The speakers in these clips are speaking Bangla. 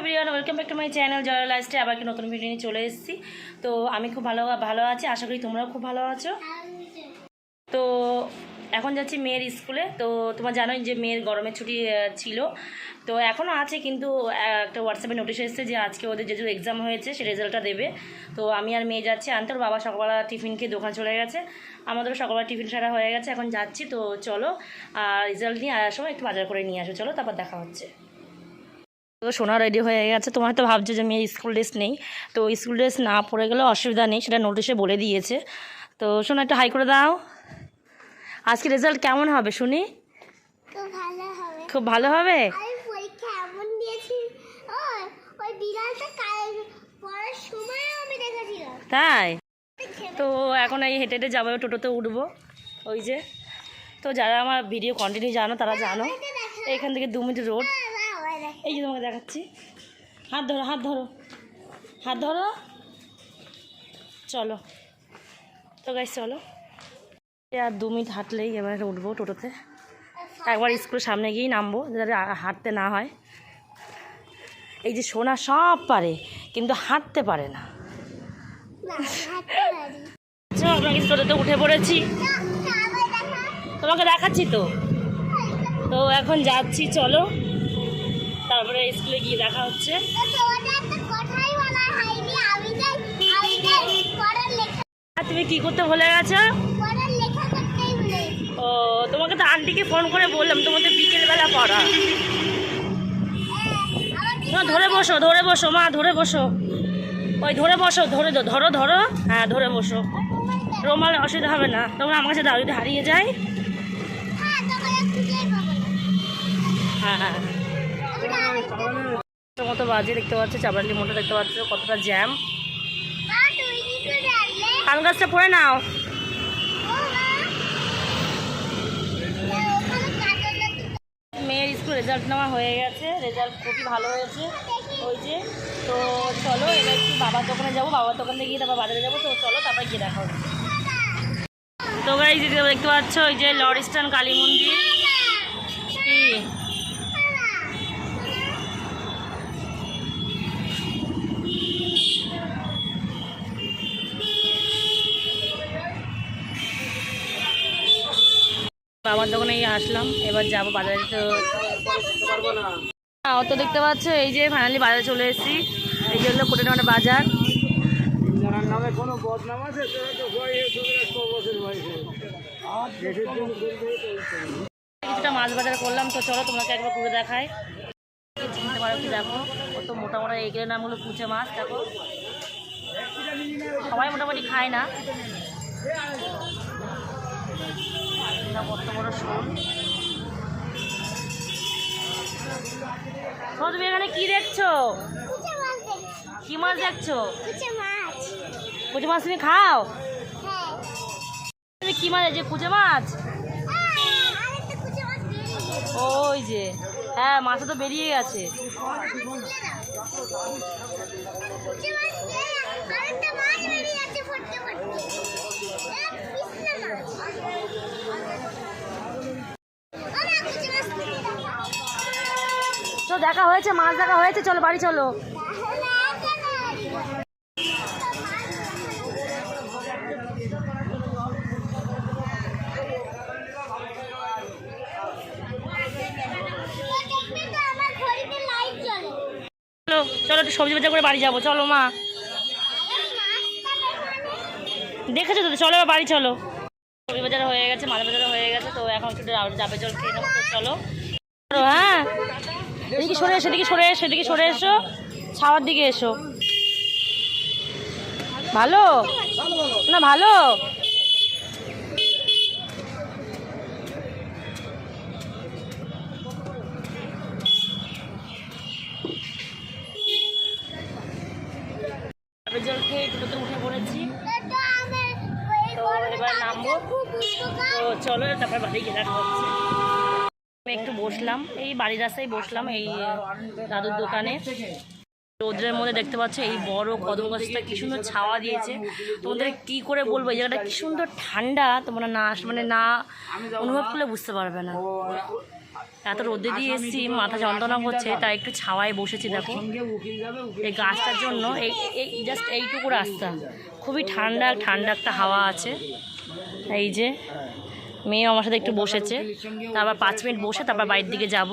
Everyone welcome back to my channel জয় লাইস্টে আবার কি নতুন ভিডিও নিয়ে চলে এসেছি। তো আমি খুব ভালো ভালো আছি। আশা করি তোমরাও খুব ভালো আছো। তো এখন যাচ্ছি মেয়ের স্কুলে। তো তোমার জানোই যে মেয়ের গরমের ছুটি ছিল। তো এখনও আছে, কিন্তু একটা হোয়াটসঅ্যাপে নোটিশ এসেছে যে আজকে ওদের যে এক্সাম হয়েছে, সে রেজাল্টটা দেবে। তো আমি আর মেয়ে যাচ্ছি আনতে। বাবা সকালবেলা টিফিন খেয়ে দোকান চলে গেছে। আমাদেরও সকালবেলা টিফিন সারা হয়ে গেছে। এখন যাচ্ছি। তো চলো আর রেজাল্ট নিয়ে আসার সময় একটু বাজার করে নিয়ে আসো। চলো, তারপর দেখা হচ্ছে। তো সোনা রেডি হয়ে গেছে। তোমার হয়তো ভাবছ যে মেয়ের স্কুল ড্রেস নেই। তো স্কুল ড্রেস না পরে গেলেও অসুবিধা নেই সেটা নোটিশে বলে দিয়েছে। তো সোনা একটু হাই করে দাও। আজকে রেজাল্ট কেমন হবে শুনি? খুব ভালো হবে। তাই? তো এখন এই হেঁটে হেঁটে যাব টোটোতে উঠবো। ওই যে তো যারা আমার ভিডিও কন্টিনিউ জানো তারা জানো। এখান থেকে দু মিনিট রোড এই যে তোমাকে দেখাচ্ছি। হাত ধরো হাত ধরো। হাত ধরো। চলো। তো গাইস চলো। আর দু মিনিট হাঁটলেই এবারে উঠবো টোটোতে। একবার স্কুলের সামনে গিয়েই নামবো যাতে হাঁটতে না হয়। এই যে সোনা সব পারে কিন্তু হাঁটতে পারে না। টোটোতে উঠে পড়েছি। তোমাকে দেখাচ্ছি তো? তো এখন যাচ্ছি চলো। তারপরে স্কুলে গিয়ে দেখা হচ্ছে। তুমি কি করতে ভুলে গেছো? ও, তোমাকে তো আন্টিকে ফোন করে বললাম তোমার তো বিকেলবেলা পড়া। না ধরে বসো ধরে বসো, মা, ধরে বসো। ওই, ধরে বসো, ধরে ধরো ধরো। হ্যাঁ ধরে বসো। রোমাল অসুবিধা হবে না। তোমরা আমার কাছে দাও, যদি হারিয়ে যায়। হ্যাঁ হ্যাঁ তো মতো বাজে দেখতে পাচ্ছ চাবড়ালি মোটা দেখতে পাচ্ছ কতটা জ্যাম কান গাছটা পরে নাও। মেয়ের স্কুল রেজাল্ট নেওয়া হয়ে গেছে রেজাল্ট খুবই ভালো হয়েছে। ওই যে তো চলো এবার একটু বাবার দোকানে যাব বাবার দোকানে গিয়ে তারপর বাজারে যাব তো চলো তারপর গিয়ে দেখা হচ্ছে তো গাই দেখতে পাচ্ছ ওই যে লরিস্টান কালী মন্দির। বাবার দোকানে আসলাম। এবার যাব বাজারে তো হ্যাঁ, অত দেখতে পাচ্ছ? এই যে ফাইনালি বাজারে চলে এসেছি। এই যে হলো কোটে মানে বাজার কিছুটা মাছ বাজার করলাম। তো চলো তোমাকে একবার ঘুরে দেখাই। চিনতে পারো কি দেখো? কত মোটা মোটা এগুলোর নাম হলো কুচে মাছ দেখো। সবাই মোটামুটি খায় না। এটা কত বড় শোল ও, তুমি এখানে কি দেখছ? কি মাছ দেখছ? কুচে মাছ। তুমি খাও? তুমি কি মাছ যে কুচে মাছ? ওই যে হ্যাঁ মাথা তো বেরিয়ে গেছে। তো দেখা হয়েছে মাছ দেখা হয়েছে চলো বাড়ি চলো। চলো চলো একটু সবজি বাজার করে বাড়ি যাব চলো মা। দেখেছ তো? চলো বাড়ি চলো। সবজি বাজার হয়ে গেছে মাছ বাজার হয়ে গেছে তো এখন একটু যাবে জল খেয়ে নেব চলো। চলো, হ্যাঁ? এদিকে সরে এসো এদিকে সরে এসো এদিকে সরে এসো। ছাওয়ার দিকে এসো। ভালো? না ভালো? জল খেয়ে টোটোতে উঠে পড়েছি তো এবার নামবো। তো চলো তারপর বাড়ি দেখা হচ্ছে। একটু বসলাম। এই বাড়ির রাস্তায় বসলাম, এই দাদুর দোকানে। রোদ্রের মধ্যে দেখতে পাচ্ছ, এই বড় কদম গাছটা কি সুন্দর ছাওয়া দিয়েছে। তোমাদের কি করে বলব, এই জায়গাটা কি সুন্দর ঠান্ডা, তোমরা না মানে না অনুভব করলে বুঝতে পারবে না। এত রোদে দিয়ে এসেছি, মাথা যন্ত্রণা করছে, তাই একটু ছাওয়ায় বসেছি, দেখো। এই গাছটার জন্য এই এই জাস্ট এইটুকু রাস্তা। খুবই ঠান্ডা ঠান্ডা একটা হাওয়া আছে। এই যে মেয়ে আমার সাথে একটু বসেছে। তারপর পাঁচ মিনিট বসে তারপর বাড়ির দিকে যাব।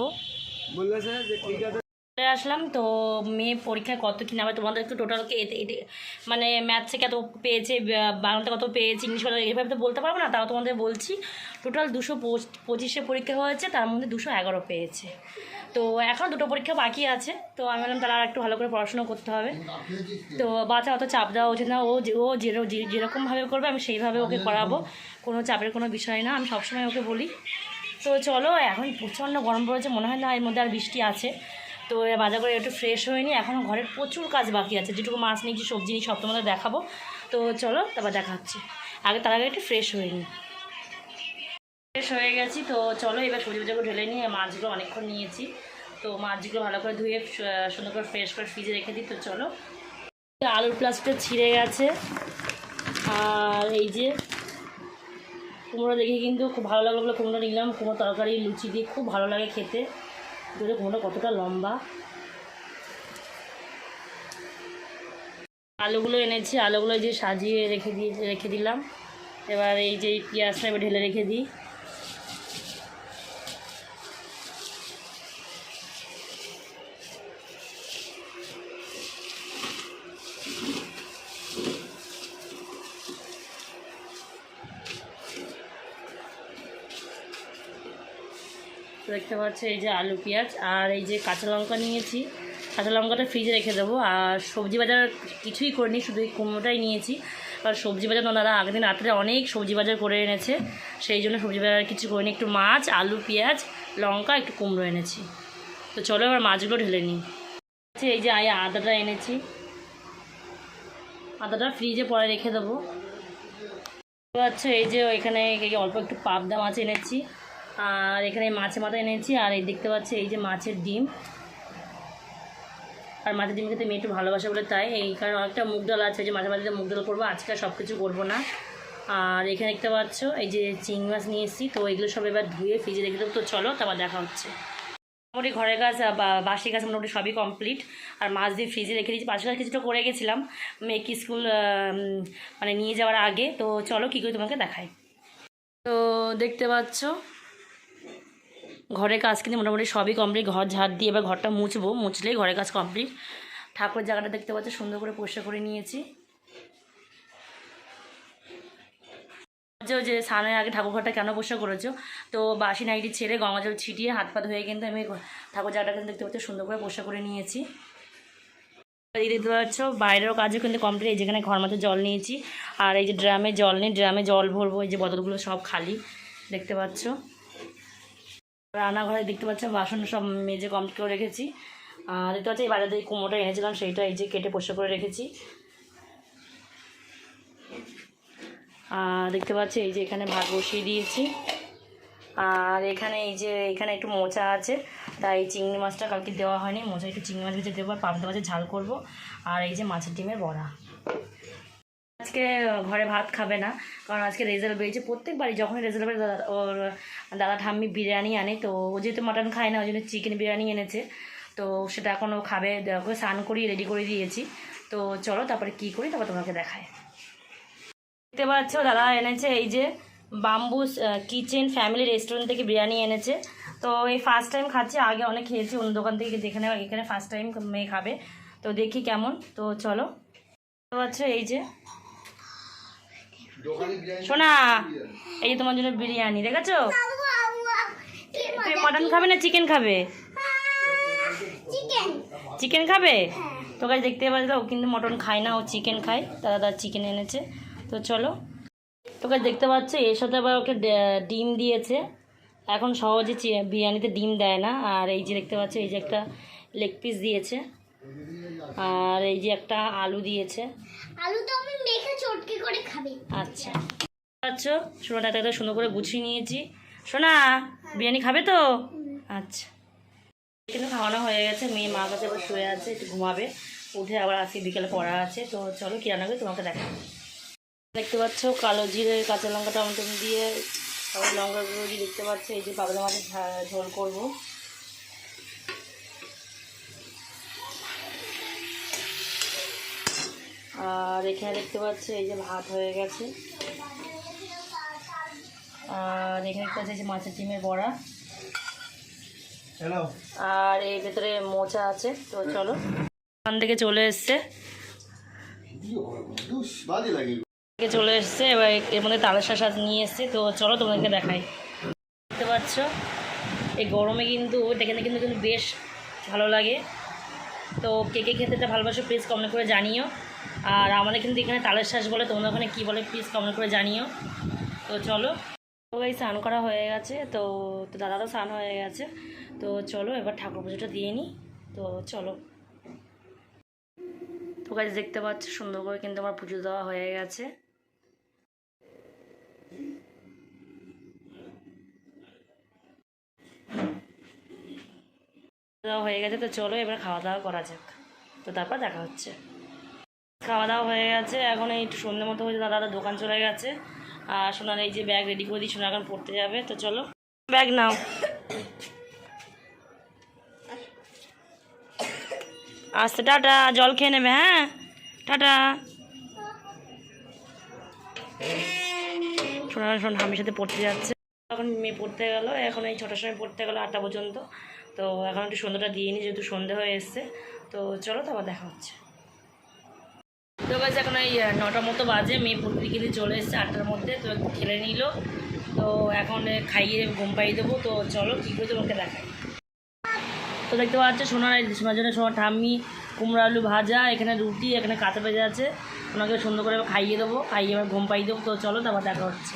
চলে আসলাম, তো মেয়ে পরীক্ষায় কত কি নামে তোমাদের একটু টোটালকে মানে ম্যাথসে কত পেয়েছে বাংলাতে কত পেয়েছে ইংলিশ কত এভাবে তো বলতে পারব না, তাও তোমাদের বলছি। টোটাল দুশো পঁচিশে পরীক্ষা হয়েছে, তার মধ্যে দুশো এগারো পেয়েছে। তো এখন দুটো পরীক্ষা বাকি আছে, তো আমি বললাম তাহলে আর একটু ভালো করে পড়াশোনা করতে হবে। তো বাচ্চা অত চাপ দেওয়া উচিত না, ও ও যেরকমভাবে করবে আমি সেইভাবে ওকে করাবো কোনো চাপের কোনো বিষয় না, আমি সবসময় ওকে বলি। তো চলো, এখন প্রচণ্ড গরম পড়েছে, মনে হয় না এর মধ্যে আর বৃষ্টি আছে। তো বাজার করে একটু ফ্রেশ হয়নি এখনও ঘরের প্রচুর কাজ বাকি আছে, যেটুকু মাছ নিয়েছি, সবজি নিয়ে সব তোমাদের দেখাবো। তো চলো, তারপর দেখা হচ্ছে। আগে, তার আগে একটু ফ্রেশ হয়ে নিই। ফ্রেশ হয়ে গেছি, তো চলো এবার সবজি বাজারগুলো ঢেলে নিয়ে মাছগুলো অনেকক্ষণ নিয়েছি। তো মাছগুলো ভালো করে ধুয়ে সুন্দর করে ফ্রেশ করে ফ্রিজে রেখে দিই, তো চলো। আলুর প্লাস্টিকটা ছিঁড়ে গেছে। আর এই যে কুমড়ো দেখে কিন্তু খুব ভালো লাগল কুমড়ো নিলাম। কুমড়ো তরকারি, লুচি দিয়ে খুব ভালো লাগে খেতে। যদি কুমড়ো কতটা লম্বা। আলুগুলো এনেছি, আলুগুলো যে সাজিয়ে রেখে দিয়ে, রেখে দিলাম। এবার এই যে পেঁয়াজটা এবার ঢেলে রেখে দিই। দেখতে পাচ্ছ এই যে আলু পেঁয়াজ আর এই যে কাঁচা লঙ্কা নিয়েছি। কাঁচা লঙ্কাটা ফ্রিজে রেখে দেবো। আর সবজি বাজার কিছুই করিনি শুধু এই কুমড়োটাই নিয়েছি। আর সবজি বাজার ওনারা আগের দিন রাত্রে অনেক সবজি বাজার করে এনেছে। সেই জন্য সবজি বাজার কিছু করিনি। একটু মাছ আলু পেঁয়াজ লঙ্কা একটু কুমড়ো এনেছি। তো চলো এবার মাছগুলো ঢেলে নিই। আচ্ছা, এই যে আয় আদাটা এনেছি। আদাটা ফ্রিজে পরে রেখে দেবো। আচ্ছা এই যে এখানে অল্প একটু পাবদা মাছ এনেছি। আর এখানে মাছের মাথা এনেছি, আর এই দেখতে পাচ্ছি এই যে মাছের ডিম। আর মাছের ডিম খেতে মেয়ে একটু ভালোবাসে বলে তাই। এই কারণে অনেকটা মুগ ডাল আছে, যে মাঝে মাঝে মুগ ডাল করব, আজকে সব কিছু করব না। আর এখানে দেখতে পাচ্ছ, এই যে চিংড়ি মাছ নিয়ে এসেছি, তো এগুলো সব এবার ধুয়ে ফ্রিজে রেখে দেবো। তো চলো, তারপর দেখা হচ্ছে। মোটামুটি ঘরের কাজ বাসি কাজ মোটামুটি সবই কমপ্লিট আর মাছ দিয়ে ফ্রিজে রেখে দিয়েছি। বাসি কাজ কিছুটা করে গেছিলাম, মেয়েকে স্কুল মানে নিয়ে যাওয়ার আগে। তো চলো, কী করে তোমাকে দেখায় তো দেখতে পাচ্ছ ঘরের কাজ কিন্তু মোটামুটি সবই কমপ্লিট ঘর ঝাড় দিয়ে এবার ঘরটা মুছবো, মুছলেই ঘরের কাজ কমপ্লিট ঠাকুর জায়গাটা দেখতে পাচ্ছ, সুন্দর করে পরিষ্কার করে নিয়েছি। যে স্নানের আগে ঠাকুর ঘরটা কেন পরিষ্কার করেছ? তো বাসি নাইটি ছেড়ে গঙ্গা জল ছিটিয়ে হাত পা ধুয়ে কিন্তু আমি ঠাকুর জায়গাটা কিন্তু দেখতে পাচ্ছ, সুন্দর করে পরিষ্কার করে নিয়েছি। দেখতে পাচ্ছ, বাইরেরও কাজও কিন্তু কমপ্লিট এই যেখানে ঘর মধ্যে জল নিয়েছি, আর এই যে ড্রামে জল নেই, ড্রামে জল ভরবো, এই যে বোতলগুলো সব খালি। দেখতে পাচ্ছ। রান্নাঘরে দেখতে পাচ্ছেন বাসন সব মেজে কমপ্লিট করে রেখেছি। আর দেখতে পাচ্ছি এই বাজার থেকে কুমড়োটা এনেছিলাম সেইটা এই যে কেটে পরিষ্কার করে রেখেছি। আর দেখতে পাচ্ছি এই যে এখানে ভাত বসিয়ে দিয়েছি। আর এখানে এই যে এখানে একটু মোচা আছে, তাই চিংড়ি মাছটা কালকে দেওয়া হয়নি। মোচা একটু চিংড়ি মাছ ভেজে দেবো, আর পাবদা মাছের ঝাল করব। আর এই যে মাছের ডিমের বড়া। আজকে ঘরে ভাত খাবে না। কারণ আজকে রেজাল্ট বেরিয়েছে। প্রত্যেকবারই যখনই রেজাল্ট বেরোয়, দাদা, ওর দাদা ঠাম্মি বিরিয়ানি আনে। তো ও যেহেতু মাটন খায় না, ওই জন্য চিকেন বিরিয়ানি এনেছে। তো সেটা এখন ও খাবে। ওকে স্নান করিয়ে রেডি করে দিয়েছি। তো চলো, তারপরে কী করি, তারপর তোমাকে দেখায় দেখতে পাচ্ছ, দাদা এনেছে এই যে বাম্বু কিচেন ফ্যামিলি রেস্টুরেন্ট থেকে বিরিয়ানি এনেছে। তো এই ফার্স্ট টাইম খাচ্ছি। আগে অনেক খেয়েছি, অন্য দোকান থেকে যেখানে এখানে ফার্স্ট টাইম মেয়ে খাবে। তো দেখি কেমন। তো চলো। দেখতে পাচ্ছ এই যে শোনা এই যে তোমার জন্য বিরিয়ানি দেখেছ? তুমি মটন খাবে না চিকেন খাবে? চিকেন চিকেন খাবে? তো কাছে দেখতে পাচ্ছ ও কিন্তু মটন খায় না ও চিকেন খায় দাদা দাদা চিকেন এনেছে। তো চলো তো কাছে দেখতে পাচ্ছ এর সাথে আবার ওকে ডিম দিয়েছে। এখন সহজে চি- বিরিয়ানিতে ডিম দেয় না আর এই যে দেখতে পাচ্ছ এই যে একটা লেগ পিস দিয়েছে। আর এই যে একটা আলু দিয়েছে। আলু তো আমি মেখে চটকে করে খাবে। আচ্ছা। আচ্ছা সোনা টাটাটা সুন্দর করে গুছিয়ে নিয়েছি। সোনা বিরিয়ানি খাবে তো? আচ্ছা। কিন্তু খাওয়ানো হয়ে গেছে মেয়ে মা কাছে আবার শুয়ে আছে একটু ঘুমাবে। উঠে আবার আজকে বিকেলে পড়া আছে তো চলো কি রান্না করি তোমাকে দেখা দেখতে পাচ্ছ কালো জিরে কাঁচা লঙ্কা টমেটো দিয়ে তারপর লঙ্কা গুঁড়ো দেখতে পাচ্ছি এই যে পাবদা মাছের ঝোল করব। আর এখানে দেখতে পাচ্ছি এই যে ভাত হয়ে গেছে। আর এখানে দেখতে পাচ্ছি যে মাছের ডিমের বড়া। আর এই ভেতরে মোচা আছে তো চলো। ওখান থেকে চলে এসছে। চলে এসছে এবার এর মধ্যে তালের শাঁস নিয়ে এসছে তো চলো তোমাদেরকে দেখাই। দেখতে পাচ্ছ এই গরমে কিন্তু কিন্তু কিন্তু কিন্তু বেশ ভালো লাগে। তো কে কে খেতে এটা ভালোবাসো প্লিজ কমেন্ট করে জানিও। আর আমাদের কিন্তু এখানে তালের শ্বাস বলে তোমরা ওখানে কী বলে প্লিজ কমেন্ট করে জানিও। তো চলো। সবাই স্নান করা হয়ে গেছে, তো তো দাদা তো স্নান হয়ে গেছে। তো চলো, এবার ঠাকুর পুজোটা দিয়ে নিই তো চলো। তো গাছ দেখতে পাচ্ছ সুন্দর করে কিন্তু আমার পুজো দেওয়া হয়ে গেছে। দেওয়া হয়ে গেছে, তো চলো এবার খাওয়া দাওয়া করা যাক। তো তারপর দেখা হচ্ছে। খাওয়া দাওয়া হয়ে গেছে, এখন এই একটু সন্ধ্যে মতো হয়েছে, দাদা দোকান চলে গেছে। আর সোনার এই যে ব্যাগ রেডি করে দিই, সোনা এখন পড়তে যাবে, তো চলো। ব্যাগ নাও। আস্তে, টাটা, জল খেয়ে নেবে হ্যাঁ? টাটা। সোনা সোনা স্বামীর সাথে পড়তে যাচ্ছে। এখন মেয়ে পড়তে গেল, এখন এই ছটার সময় পড়তে গেলো আটটা পর্যন্ত। তো এখন একটু সন্ধ্যাটা দিয়ে নিই যেহেতু সন্ধে হয়ে এসছে। তো চলো তো আবার দেখা হচ্ছে। তো গাছ এখন এই নটার মতো বাজে, মেয়ে গিয়ে চলে এসছে আটটার মধ্যে, তো একটু খেলে নিল। তো এখন খাইয়ে ঘুম পাইয়ে দেবো, তো চলো কী করে তোমাকে দেখাই। তো দেখতে পাচ্ছ, সোনার সোনার জন্য সোনার ঠাম্মি, কুমড়ো আলু ভাজা, এখানে রুটি, এখানে কাঁচা ভেজা আছে। ওনাকে সুন্দর করে খাইয়ে দেবো, খাইয়ে আমার ঘুম পাইয়ে দেবো, তো চলো তারপর দেখা হচ্ছে।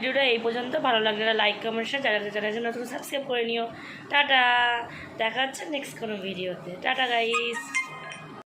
ভিডিওটা এই পর্যন্ত। ভালো লাগলে লাইক কমেন্ট শেয়ার যারা যারা জন্য নতুন সাবস্ক্রাইব করে নিও। টাটা! দেখা হচ্ছে নেক্সট কোনো ভিডিওতে টাটা গাইস